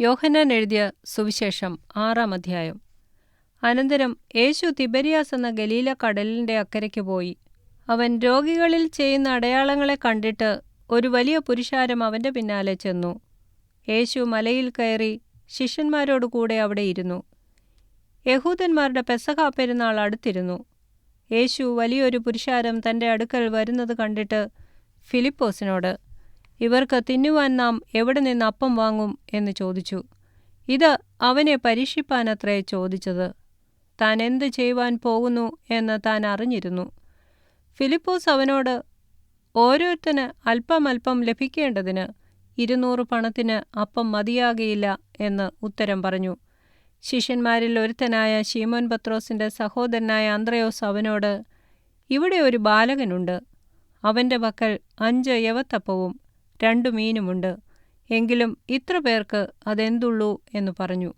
യോഹന്നാൻ എഴുതിയ സുവിശേഷം ആറാം അധ്യായം. അനന്തരം യേശു തിബരിയാസ് എന്ന ഗലീല കടലിന്റെ അക്കരയ്ക്ക് പോയി. അവൻ രോഗികളിൽ ചെയ്യുന്ന അടയാളങ്ങളെ കണ്ടിട്ട് ഒരു വലിയ പുരുഷാരം അവന്റെ പിന്നാലെ ചെന്നു. യേശു മലയിൽ കയറി ശിഷ്യന്മാരോടുകൂടെ അവിടെ ഇരുന്നു. യഹൂദന്മാരുടെ പെസഹ പെരുന്നാൾ അടുത്തിരുന്നു. യേശു വലിയൊരു പുരുഷാരം തന്റെ അടുക്കൽ വരുന്നത് കണ്ടിട്ട് ഫിലിപ്പോസിനോട് ഇവർക്ക് തിന്നുവാൻ നാം എവിടെ നിന്ന് അപ്പം വാങ്ങും എന്ന് ചോദിച്ചു. ഇത് അവനെ പരീക്ഷിപ്പാനത്രേ ചോദിച്ചത്. താൻ എന്ത് ചെയ്യുവാൻ പോകുന്നു എന്ന് താൻ അറിഞ്ഞിരുന്നു. ഫിലിപ്പോസ് അവനോട് ഓരോരുത്തന് അല്പമൽപ്പം അല്പം ലഭിക്കേണ്ടതിന് ഇരുന്നൂറ് പണത്തിന് അപ്പം മതിയാകയില്ല എന്ന് ഉത്തരം പറഞ്ഞു. ശിഷ്യന്മാരിൽ ഒരുത്തനായ ശീമോൻ പത്രോസിന്റെ സഹോദരനായ അന്ത്രയോസ് അവനോട് ഇവിടെ ഒരു ബാലകനുണ്ട്. അവന്റെ പക്കൽ അഞ്ച് യവത്തപ്പവും രണ്ടു മീനുമുണ്ട്. എങ്കിലും ഇത്ര പേർക്ക് അതെന്തുള്ളൂ എന്ന് പറഞ്ഞു.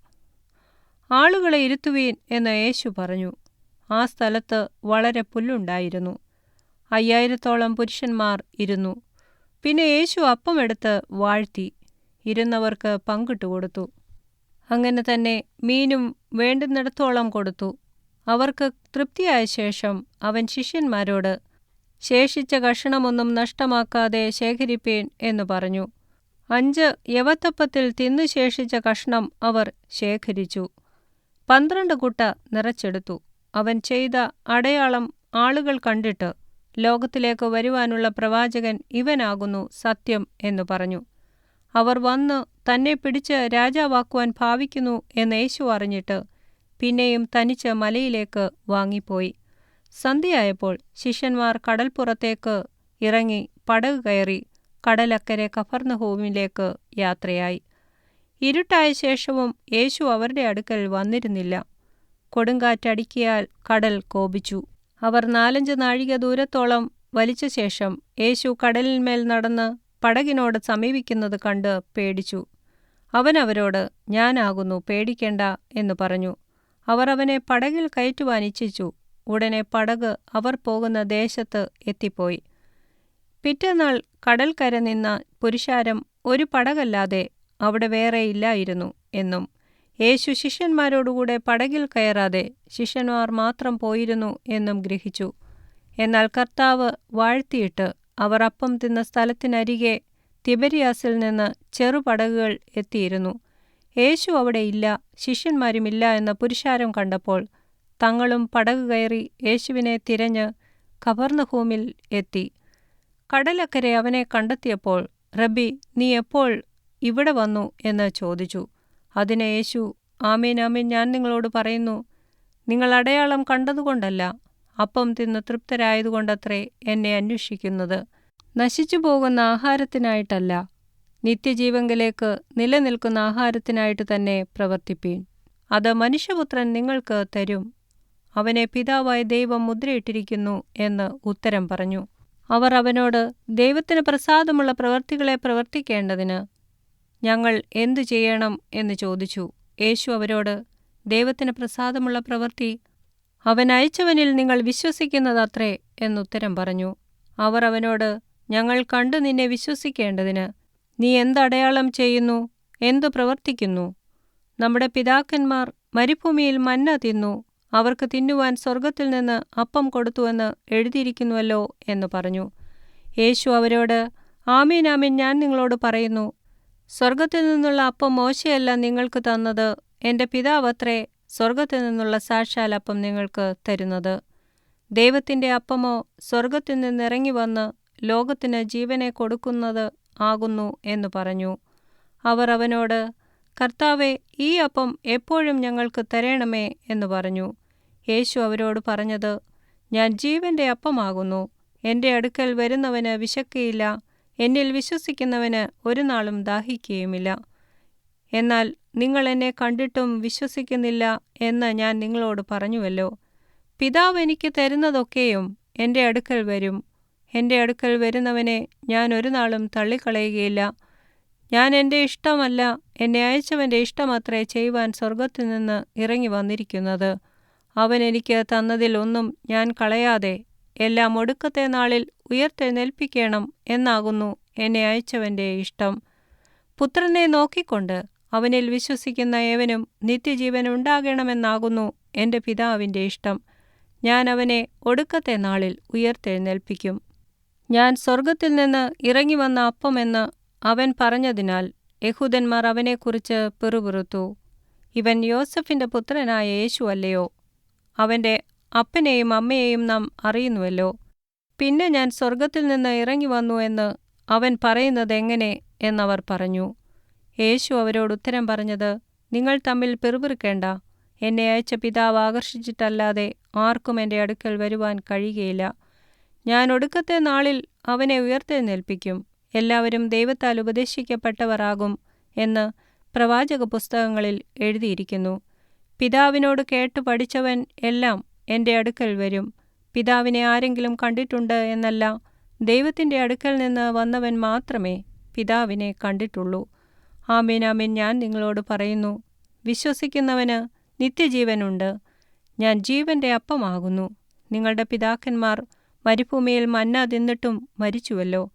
ആളുകളെ ഇരുത്തുവീൻ എന്ന് യേശു പറഞ്ഞു. ആ സ്ഥലത്ത് വളരെ പുല്ലുണ്ടായിരുന്നു. അയ്യായിരത്തോളം പുരുഷന്മാർ ഇരുന്നു. പിന്നെ യേശു അപ്പമെടുത്ത് വാഴ്ത്തി. ഇരുന്നവർക്ക് പങ്കിട്ടു കൊടുത്തു. അങ്ങനെ തന്നെ മീനും വേണ്ടുന്നിടത്തോളം കൊടുത്തു. അവർക്ക് തൃപ്തിയായ ശേഷം അവൻ ശിഷ്യന്മാരോട് ശേഷിച്ച കഷണമൊന്നും നഷ്ടമാക്കാതെ ശേഖരിപ്പീൻ എന്നു പറഞ്ഞു. അഞ്ച് യവത്തപ്പത്തിൽ തിന്നു ശേഷിച്ച കഷ്ണം അവർ ശേഖരിച്ചു. പന്ത്രണ്ട് കുട്ട നിറച്ചെടുത്തു. അവൻ ചെയ്ത അടയാളം ആളുകൾ കണ്ടിട്ട് ലോകത്തിലേക്ക് വരുവാനുള്ള പ്രവാചകൻ ഇവനാകുന്നു സത്യം എന്നു പറഞ്ഞു. അവർ വന്ന് തന്നെ പിടിച്ച് രാജാവാക്കുവാൻ ഭാവിക്കുന്നു എന്ന് യേശു അറിഞ്ഞിട്ട് പിന്നെയും തനിച്ച് മലയിലേക്ക് വാങ്ങിപ്പോയി. സന്ധ്യയായപ്പോൾ ശിഷ്യന്മാർ കടൽപ്പുറത്തേക്ക് ഇറങ്ങി പടക് കയറി കടലക്കരെ കഫർനഹൂമിലേക്ക് യാത്രയായി. ഇരുട്ടായ ശേഷവും യേശു അവരുടെ അടുക്കൽ വന്നിരുന്നില്ല. കൊടുങ്കാറ്റടിക്കിയാൽ കടൽ കോപിച്ചു. അവർ നാലഞ്ച് നാഴിക ദൂരത്തോളം വലിച്ച ശേഷം യേശു കടലിന്മേൽ നടന്ന് പടകിനോട് സമീപിക്കുന്നത് കണ്ട് പേടിച്ചു. അവൻ അവരോട് ഞാനാകുന്നു പേടിക്കേണ്ട എന്ന് പറഞ്ഞു. അവർ അവനെ പടകിൽ കയറ്റുവാൻ ഇച്ഛിച്ചു. ഉടനെ പടക് അവർ പോകുന്ന ദേശത്ത് എത്തിപ്പോയി. പിറ്റേന്നാൾ കടൽക്കര നിന്ന പുരുഷാരം ഒരു പടകല്ലാതെ അവിടെ വേറെ ഇല്ലായിരുന്നു എന്നും യേശു ശിഷ്യന്മാരോടുകൂടെ പടകിൽ കയറാതെ ശിഷ്യന്മാർ മാത്രം പോയിരുന്നു എന്നും ഗ്രഹിച്ചു. എന്നാൽ കർത്താവ് വാഴ്ത്തിയിട്ട് അവർ അപ്പം തിന്ന സ്ഥലത്തിനരികെ തിബരിയാസിൽ നിന്ന് ചെറുപടകുകൾ എത്തിയിരുന്നു. യേശു അവിടെ ഇല്ല ശിഷ്യന്മാരുമില്ല എന്ന പുരുഷാരം കണ്ടപ്പോൾ തങ്ങളും പടക് കയറി യേശുവിനെ തിരഞ്ഞ് കവർന്നഹൂമിൽ എത്തി. കടലക്കരെ അവനെ കണ്ടെത്തിയപ്പോൾ റബ്ബി നീ എപ്പോൾ ഇവിടെ വന്നു? എന്ന് ചോദിച്ചു. അതിന് യേശു ആമീൻ ആമീൻ ഞാൻ നിങ്ങളോട് പറയുന്നു നിങ്ങൾ അടയാളം കണ്ടതുകൊണ്ടല്ല അപ്പം തിന്ന് തൃപ്തരായതുകൊണ്ടത്രേ എന്നെ അന്വേഷിക്കുന്നത്. നശിച്ചു പോകുന്ന ആഹാരത്തിനായിട്ടല്ല നിത്യജീവങ്കിലേക്ക് നിലനിൽക്കുന്ന ആഹാരത്തിനായിട്ട് തന്നെ പ്രവർത്തിപ്പീൻ. അത് മനുഷ്യപുത്രൻ നിങ്ങൾക്ക് തരും അവനെ പിതാവായ ദൈവം മുദ്രയിട്ടിരിക്കുന്നു എന്ന് ഉത്തരം പറഞ്ഞു. അവർ അവനോട് ദൈവത്തിന് പ്രസാദമുള്ള പ്രവർത്തികളെ പ്രവർത്തിക്കേണ്ടതിന് ഞങ്ങൾ എന്തു ചെയ്യണം? എന്ന് ചോദിച്ചു. യേശു അവരോട് ദൈവത്തിന് പ്രസാദമുള്ള പ്രവൃത്തി അവൻ അയച്ചവനിൽ നിങ്ങൾ വിശ്വസിക്കുന്നതത്രേ എന്നുത്തരം പറഞ്ഞു. അവർ അവനോട് ഞങ്ങൾ കണ്ടു നിന്നെ വിശ്വസിക്കേണ്ടതിന് നീ എന്തടയാളം ചെയ്യുന്നു? എന്തു പ്രവർത്തിക്കുന്നു? നമ്മുടെ പിതാക്കന്മാർ മരുഭൂമിയിൽ മന്ന തിന്നു. അവർക്ക് തിന്നുവാൻ സ്വർഗത്തിൽ നിന്ന് അപ്പം കൊടുത്തുവെന്ന് എഴുതിയിരിക്കുന്നുവല്ലോ എന്ന് പറഞ്ഞു. യേശു അവരോട് ആമീൻ ആമീൻ ഞാൻ നിങ്ങളോട് പറയുന്നു. സ്വർഗത്തിൽ നിന്നുള്ള അപ്പം മോശയല്ല നിങ്ങൾക്ക് തന്നത്. എന്റെ പിതാവത്രേ സ്വർഗത്തിൽ നിന്നുള്ള സാക്ഷാൽ അപ്പം നിങ്ങൾക്ക് തരുന്നത്. ദൈവത്തിന്റെ അപ്പമോ സ്വർഗത്തിൽ നിന്നിറങ്ങി വന്ന് ലോകത്തിന് ജീവനെ കൊടുക്കുന്നത് ആകുന്നു എന്ന് പറഞ്ഞു. അവർ അവനോട് കർത്താവെ ഈ അപ്പം എപ്പോഴും ഞങ്ങൾക്ക് തരണമേ എന്ന് പറഞ്ഞു. യേശു അവരോട് പറഞ്ഞത് ഞാൻ ജീവന്റെ അപ്പമാകുന്നു. എന്റെ അടുക്കൽ വരുന്നവന് വിശക്കയില്ല. എന്നിൽ വിശ്വസിക്കുന്നവന് ഒരു നാളും ദാഹിക്കുകയുമില്ല എന്നാൽ നിങ്ങൾ എന്നെ കണ്ടിട്ടും വിശ്വസിക്കുന്നില്ല എന്ന് ഞാൻ നിങ്ങളോട് പറഞ്ഞുവല്ലോ. പിതാവ് എനിക്ക് തരുന്നതൊക്കെയും എന്റെ അടുക്കൽ വരും. എന്റെ അടുക്കൽ വരുന്നവനെ ഞാൻ ഒരു നാളും തള്ളിക്കളയുകയില്ല. ഞാൻ എന്റെ ഇഷ്ടമല്ല. എന്നെ അയച്ചവന്റെ ഇഷ്ടമത്രേ ചെയ്യുവാൻ സ്വർഗത്തിൽ നിന്ന് ഇറങ്ങി വന്നിരിക്കുന്നത്. അവൻ എനിക്ക് തന്നതിൽ ഒന്നും ഞാൻ കളയാതെ എല്ലാം ഒടുക്കത്തെ നാളിൽ ഉയർത്തെഴുന്നേൽപ്പിക്കണം എന്നാകുന്നു എന്നെ അയച്ചവന്റെ ഇഷ്ടം. പുത്രനെ നോക്കിക്കൊണ്ട് അവനിൽ വിശ്വസിക്കുന്ന ഏവനും നിത്യജീവൻ ഉണ്ടാകണമെന്നാകുന്നു എന്റെ പിതാവിന്റെ ഇഷ്ടം. ഞാൻ അവനെ ഒടുക്കത്തെ നാളിൽ ഉയർത്തെഴുന്നേൽപ്പിക്കും. ഞാൻ സ്വർഗത്തിൽ നിന്ന് ഇറങ്ങി വന്ന അപ്പമെന്ന് അവൻ പറഞ്ഞതിനാൽ യഹൂദന്മാർ അവനെക്കുറിച്ച് പിറുപിറുത്തു. ഇവൻ യോസഫിന്റെ പുത്രനായ യേശു അല്ലയോ? അവന്റെ അപ്പനെയും അമ്മയെയും നാം അറിയുന്നുവല്ലോ. പിന്നെ ഞാൻ സ്വർഗത്തിൽ നിന്ന് ഇറങ്ങി വന്നു എന്ന് അവൻ പറയുന്നത് എങ്ങനെ എന്നവർ പറഞ്ഞു. യേശു അവരോട് ഉത്തരം പറഞ്ഞത് നിങ്ങൾ തമ്മിൽ പിറുപിറുക്കേണ്ട. എന്നെ അയച്ച പിതാവ് ആകർഷിച്ചിട്ടല്ലാതെ ആർക്കും എന്റെ അടുക്കൽ വരുവാൻ കഴിയുകയില്ല. ഞാൻ ഒടുക്കത്തെ നാളിൽ അവനെ ഉയർത്തെഴുന്നേൽപ്പിക്കും. എല്ലാവരും ദൈവത്താൽ ഉപദേശിക്കപ്പെട്ടവരാകും എന്ന് പ്രവാചക പുസ്തകങ്ങളിൽ എഴുതിയിരിക്കുന്നു. പിതാവിനോട് കേട്ടു പഠിച്ചവൻ എല്ലാം എന്റെ അടുക്കൽ വരും. പിതാവിനെ ആരെങ്കിലും കണ്ടിട്ടുണ്ട് എന്നല്ല ദൈവത്തിന്റെ അടുക്കൽ നിന്ന് വന്നവൻ മാത്രമേ പിതാവിനെ കണ്ടിട്ടുള്ളൂ. ആമീൻ ആമീൻ. ഞാൻ നിങ്ങളോട് പറയുന്നു വിശ്വസിക്കുന്നവന് നിത്യജീവനുണ്ട്. ഞാൻ ജീവന്റെ അപ്പമാകുന്നു. നിങ്ങളുടെ പിതാക്കന്മാർ മരുഭൂമിയിൽ മന്ന തിന്നിട്ടും മരിച്ചുവല്ലോ.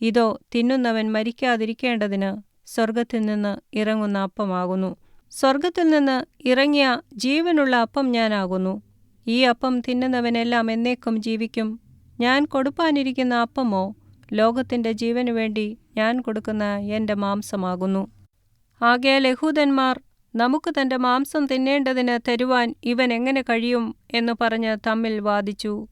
ഇതോ തിന്നുന്നവൻ മരിക്കാതിരിക്കേണ്ടതിന് സ്വർഗത്തിൽ നിന്ന് ഇറങ്ങുന്ന അപ്പമാകുന്നു. സ്വർഗത്തിൽ നിന്ന് ഇറങ്ങിയ ജീവനുള്ള അപ്പം ഞാനാകുന്നു. ഈ അപ്പം തിന്നുന്നവനെല്ലാം എന്നേക്കും ജീവിക്കും. ഞാൻ കൊടുപ്പാനിരിക്കുന്ന അപ്പമോ? ലോകത്തിന്റെ ജീവനു വേണ്ടി ഞാൻ കൊടുക്കുന്ന എന്റെ മാംസമാകുന്നു. ആകെ ലഹൂദന്മാർ നമുക്ക് തന്റെ മാംസം തിന്നേണ്ടതിന് തരുവാൻ ഇവൻ എങ്ങനെ കഴിയും? എന്ന് പറഞ്ഞ് തമ്മിൽ വാദിച്ചു.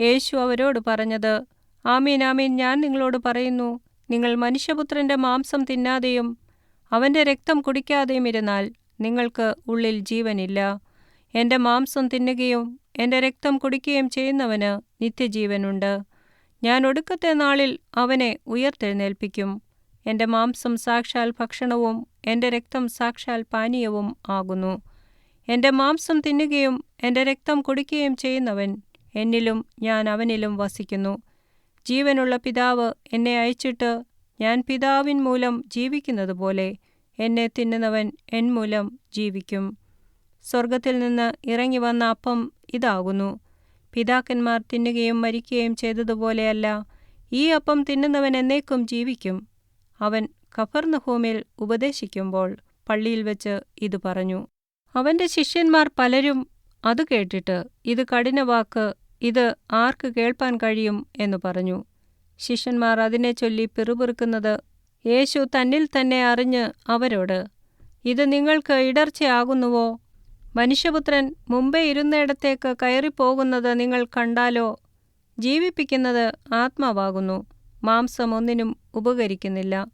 യേശു അവരോട് പറഞ്ഞത് ആമീൻ ആമീൻ ഞാൻ നിങ്ങളോട് പറയുന്നു നിങ്ങൾ മനുഷ്യപുത്രന്റെ മാംസം തിന്നാതെയും അവന്റെ രക്തം കുടിക്കാതെയും ഇരുന്നാൽ നിങ്ങൾക്ക് ഉള്ളിൽ ജീവനില്ല. എന്റെ മാംസം തിന്നുകയും എന്റെ രക്തം കുടിക്കുകയും ചെയ്യുന്നവന് നിത്യജീവനുണ്ട്. ഞാൻ ഒടുക്കത്തെ നാളിൽ അവനെ ഉയർത്തെഴുന്നേൽപ്പിക്കും. എന്റെ മാംസം സാക്ഷാൽ ഭക്ഷണവും എന്റെ രക്തം സാക്ഷാൽ പാനീയവും ആകുന്നു. എന്റെ മാംസം തിന്നുകയും എന്റെ രക്തം കുടിക്കുകയും ചെയ്യുന്നവൻ എന്നിലും ഞാൻ അവനിലും വസിക്കുന്നു. ജീവനുള്ള പിതാവ് എന്നെ അയച്ചിട്ട് ഞാൻ പിതാവിൻ മൂലം ജീവിക്കുന്നതുപോലെ എന്നെ തിന്നുന്നവൻ എൻ മൂലം ജീവിക്കും. സ്വർഗത്തിൽ നിന്ന് ഇറങ്ങി വന്ന അപ്പം ഇതാകുന്നു. പിതാക്കന്മാർ തിന്നുകയും മരിക്കുകയും ചെയ്തതുപോലെയല്ല ഈ അപ്പം തിന്നുന്നവൻ എന്നേക്കും ജീവിക്കും. അവൻ കഫർനഹൂമിൽ ഉപദേശിക്കുമ്പോൾ പള്ളിയിൽ വെച്ച് ഇത് പറഞ്ഞു. അവന്റെ ശിഷ്യന്മാർ പലരും അത് കേട്ടിട്ട് ഇത് കഠിനവാക്ക് ഇത് ആർക്ക് കേൾപ്പാൻ കഴിയും എന്ന് പറഞ്ഞു. ശിഷ്യന്മാർ അതിനെ ചൊല്ലി പിറുപിറുക്കുന്നത് യേശു തന്നിൽ തന്നെ അറിഞ്ഞ് അവരോട് ഇത് നിങ്ങൾക്ക് ഇടർച്ചയാകുന്നുവോ? മനുഷ്യപുത്രൻ മുമ്പേ ഇരുന്നിടത്തേക്ക് കയറിപ്പോകുന്നത് നിങ്ങൾ കണ്ടാലോ? ജീവിപ്പിക്കുന്നത് ആത്മാവാകുന്നു മാംസം ഒന്നിനും ഉപകരിക്കുന്നില്ല.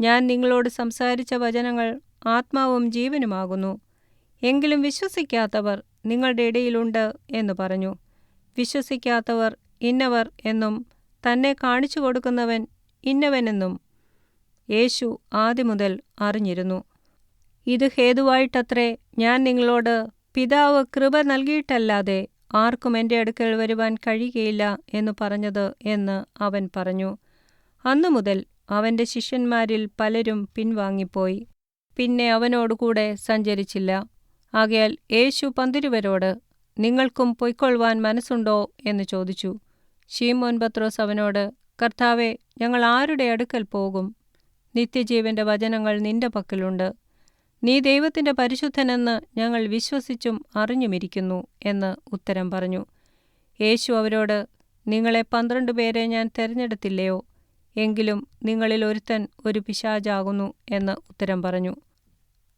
ഞാൻ നിങ്ങളോട് സംസാരിച്ച വചനങ്ങൾ ആത്മാവും ജീവനുമാകുന്നു. എങ്കിലും വിശ്വസിക്കാത്തവർ നിങ്ങളുടെ ഇടയിലുണ്ട് എന്ന് പറഞ്ഞു. വിശ്വസിക്കാത്തവർ ഇന്നവർ എന്നും തന്നെ കാണിച്ചു കൊടുക്കുന്നവൻ ഇന്നവനെന്നും യേശു ആദ്യം മുതൽ അറിഞ്ഞിരുന്നു. ഇത് ഹേതുവായിട്ടത്രേ ഞാൻ നിങ്ങളോട് പിതാവ് കൃപ നൽകിയിട്ടല്ലാതെ ആർക്കും എന്റെ അടുക്കൽ വരുവാൻ കഴിയുകയില്ല എന്ന് പറഞ്ഞത് എന്ന് അവൻ പറഞ്ഞു. അന്നു മുതൽ അവന്റെ ശിഷ്യന്മാരിൽ പലരും പിൻവാങ്ങിപ്പോയി. പിന്നെ അവനോടുകൂടെ സഞ്ചരിച്ചില്ല. ആകയാൽ യേശു പന്തിരുവരോട് നിങ്ങൾക്കും പൊയ്ക്കൊള്ളുവാൻ മനസ്സുണ്ടോ? എന്ന് ചോദിച്ചു. ഷീമോൻ പത്രോസ് അവനോട് കർത്താവെ ഞങ്ങൾ ആരുടെ അടുക്കൽ പോകും? നിത്യജീവന്റെ വചനങ്ങൾ നിന്റെ പക്കലുണ്ട്. നീ ദൈവത്തിന്റെ പരിശുദ്ധനെന്ന് ഞങ്ങൾ വിശ്വസിച്ചും അറിഞ്ഞുമിരിക്കുന്നു എന്ന് ഉത്തരം പറഞ്ഞു. യേശു അവരോട് നിങ്ങളെ പന്ത്രണ്ട് പേരെ ഞാൻ തിരഞ്ഞെടുത്തില്ലയോ? എങ്കിലും നിങ്ങളിൽ ഒരുത്തൻ ഒരു പിശാചാകുന്നു എന്ന് ഉത്തരം പറഞ്ഞു.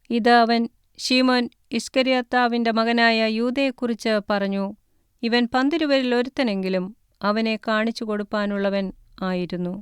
ഇത് അവൻ ഷീമോൻ ഇഷ്കരിയത്താവിന്റെ മകനായ യൂതയെക്കുറിച്ച് പറഞ്ഞു. ഇവൻ പന്തിരുവരിൽ ഒരുത്തനെങ്കിലും അവനെ കാണിച്ചു കൊടുപ്പാനുള്ളവൻ ആയിരുന്നു.